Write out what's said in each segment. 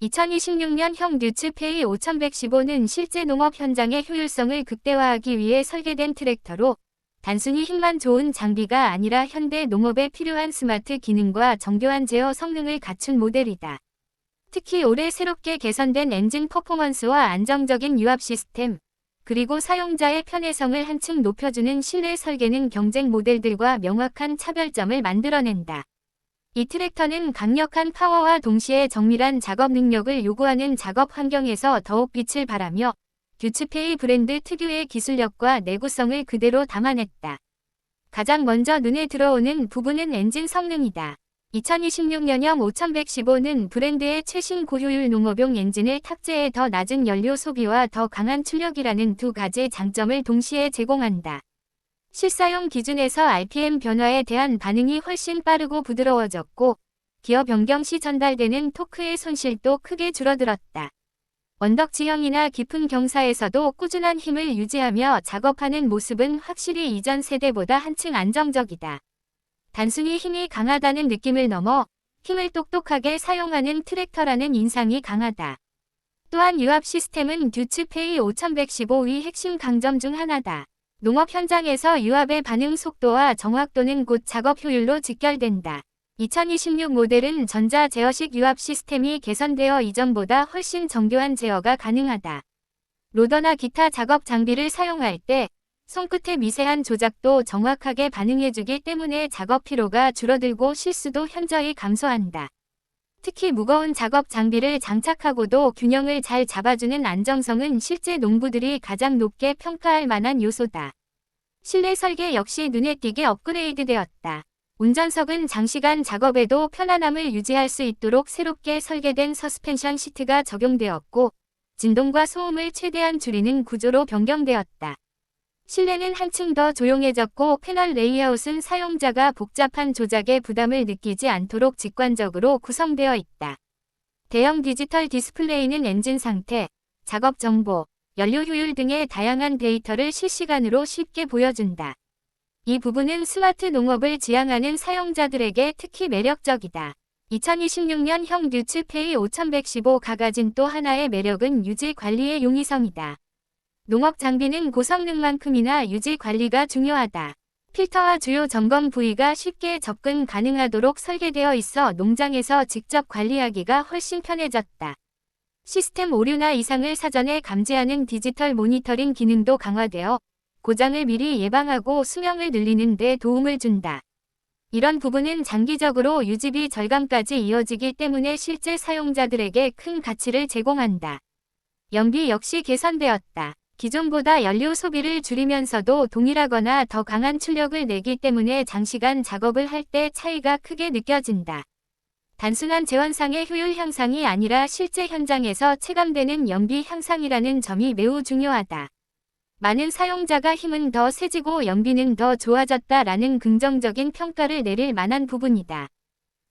2026년 형 뉴츠페이 5115는 실제 농업 현장의 효율성을 극대화하기 위해 설계된 트랙터로 단순히 힘만 좋은 장비가 아니라 현대 농업에 필요한 스마트 기능과 정교한 제어 성능을 갖춘 모델이다. 특히 올해 새롭게 개선된 엔진 퍼포먼스와 안정적인 유압 시스템, 그리고 사용자의 편의성을 한층 높여주는 실내 설계는 경쟁 모델들과 명확한 차별점을 만들어낸다. 이 트랙터는 강력한 파워와 동시에 정밀한 작업 능력을 요구하는 작업 환경에서 더욱 빛을 발하며 듀츠페이 브랜드 특유의 기술력과 내구성을 그대로 담아냈다. 가장 먼저 눈에 들어오는 부분은 엔진 성능이다. 2026년형 5115는 브랜드의 최신 고효율 농업용 엔진을 탑재해 더 낮은 연료 소비와 더 강한 출력이라는 두 가지 장점을 동시에 제공한다. 실사용 기준에서 RPM 변화에 대한 반응이 훨씬 빠르고 부드러워졌고 기어 변경 시 전달되는 토크의 손실도 크게 줄어들었다. 원덕 지형이나 깊은 경사에서도 꾸준한 힘을 유지하며 작업하는 모습은 확실히 이전 세대보다 한층 안정적이다. 단순히 힘이 강하다는 느낌을 넘어 힘을 똑똑하게 사용하는 트랙터라는 인상이 강하다. 또한 유압 시스템은 듀츠 페이 5115의 핵심 강점 중 하나다. 농업 현장에서 유압의 반응 속도와 정확도는 곧 작업 효율로 직결된다. 2026 모델은 전자 제어식 유압 시스템이 개선되어 이전보다 훨씬 정교한 제어가 가능하다. 로더나 기타 작업 장비를 사용할 때 손끝의 미세한 조작도 정확하게 반응해주기 때문에 작업 피로가 줄어들고 실수도 현저히 감소한다. 특히 무거운 작업 장비를 장착하고도 균형을 잘 잡아주는 안정성은 실제 농부들이 가장 높게 평가할 만한 요소다. 실내 설계 역시 눈에 띄게 업그레이드 되었다. 운전석은 장시간 작업에도 편안함을 유지할 수 있도록 새롭게 설계된 서스펜션 시트가 적용되었고 진동과 소음을 최대한 줄이는 구조로 변경되었다. 실내는 한층 더 조용해졌고 패널 레이아웃은 사용자가 복잡한 조작에 부담을 느끼지 않도록 직관적으로 구성되어 있다. 대형 디지털 디스플레이는 엔진 상태, 작업 정보, 연료 효율 등의 다양한 데이터를 실시간으로 쉽게 보여준다. 이 부분은 스마트 농업을 지향하는 사용자들에게 특히 매력적이다. 2026년형 뉴츠페이 5115가 가진 또 하나의 매력은 유지 관리의 용이성이다. 농업 장비는 고성능만큼이나 유지 관리가 중요하다. 필터와 주요 점검 부위가 쉽게 접근 가능하도록 설계되어 있어 농장에서 직접 관리하기가 훨씬 편해졌다. 시스템 오류나 이상을 사전에 감지하는 디지털 모니터링 기능도 강화되어 고장을 미리 예방하고 수명을 늘리는 데 도움을 준다. 이런 부분은 장기적으로 유지비 절감까지 이어지기 때문에 실제 사용자들에게 큰 가치를 제공한다. 연비 역시 개선되었다. 기존보다 연료 소비를 줄이면서도 동일하거나 더 강한 출력을 내기 때문에 장시간 작업을 할 때 차이가 크게 느껴진다. 단순한 재원상의 효율 향상이 아니라 실제 현장에서 체감되는 연비 향상이라는 점이 매우 중요하다. 많은 사용자가 힘은 더 세지고 연비는 더 좋아졌다라는 긍정적인 평가를 내릴 만한 부분이다.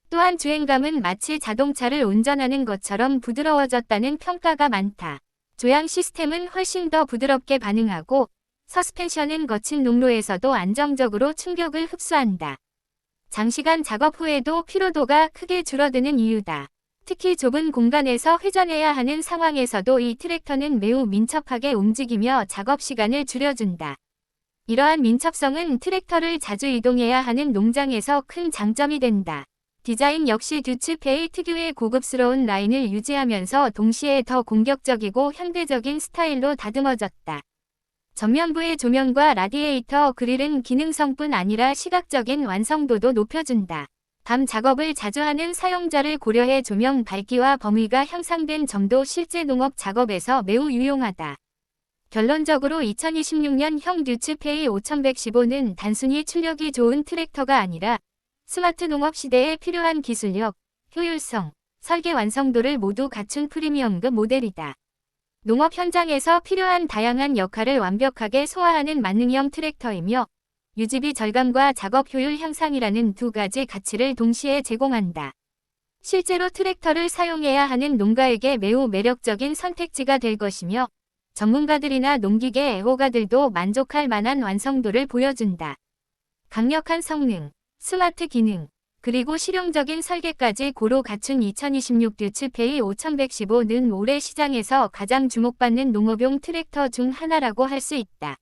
또한 주행감은 마치 자동차를 운전하는 것처럼 부드러워졌다는 평가가 많다. 조향 시스템은 훨씬 더 부드럽게 반응하고 서스펜션은 거친 농로에서도 안정적으로 충격을 흡수한다. 장시간 작업 후에도 피로도가 크게 줄어드는 이유다. 특히 좁은 공간에서 회전해야 하는 상황에서도 이 트랙터는 매우 민첩하게 움직이며 작업 시간을 줄여준다. 이러한 민첩성은 트랙터를 자주 이동해야 하는 농장에서 큰 장점이 된다. 디자인 역시 듀츠 페이 특유의 고급스러운 라인을 유지하면서 동시에 더 공격적이고 현대적인 스타일로 다듬어졌다. 전면부의 조명과 라디에이터 그릴은 기능성뿐 아니라 시각적인 완성도도 높여준다. 밤 작업을 자주 하는 사용자를 고려해 조명 밝기와 범위가 향상된 점도 실제 농업 작업에서 매우 유용하다. 결론적으로 2026년형 듀츠페이 5115는 단순히 출력이 좋은 트랙터가 아니라 스마트 농업 시대에 필요한 기술력, 효율성, 설계 완성도를 모두 갖춘 프리미엄급 모델이다. 농업 현장에서 필요한 다양한 역할을 완벽하게 소화하는 만능형 트랙터이며 유지비 절감과 작업 효율 향상이라는 두 가지 가치를 동시에 제공한다. 실제로 트랙터를 사용해야 하는 농가에게 매우 매력적인 선택지가 될 것이며 전문가들이나 농기계 애호가들도 만족할 만한 완성도를 보여준다. 강력한 성능, 스마트 기능, 그리고 실용적인 설계까지 고루 갖춘 2026 듀츠페이 5115는 올해 시장에서 가장 주목받는 농업용 트랙터 중 하나라고 할 수 있다.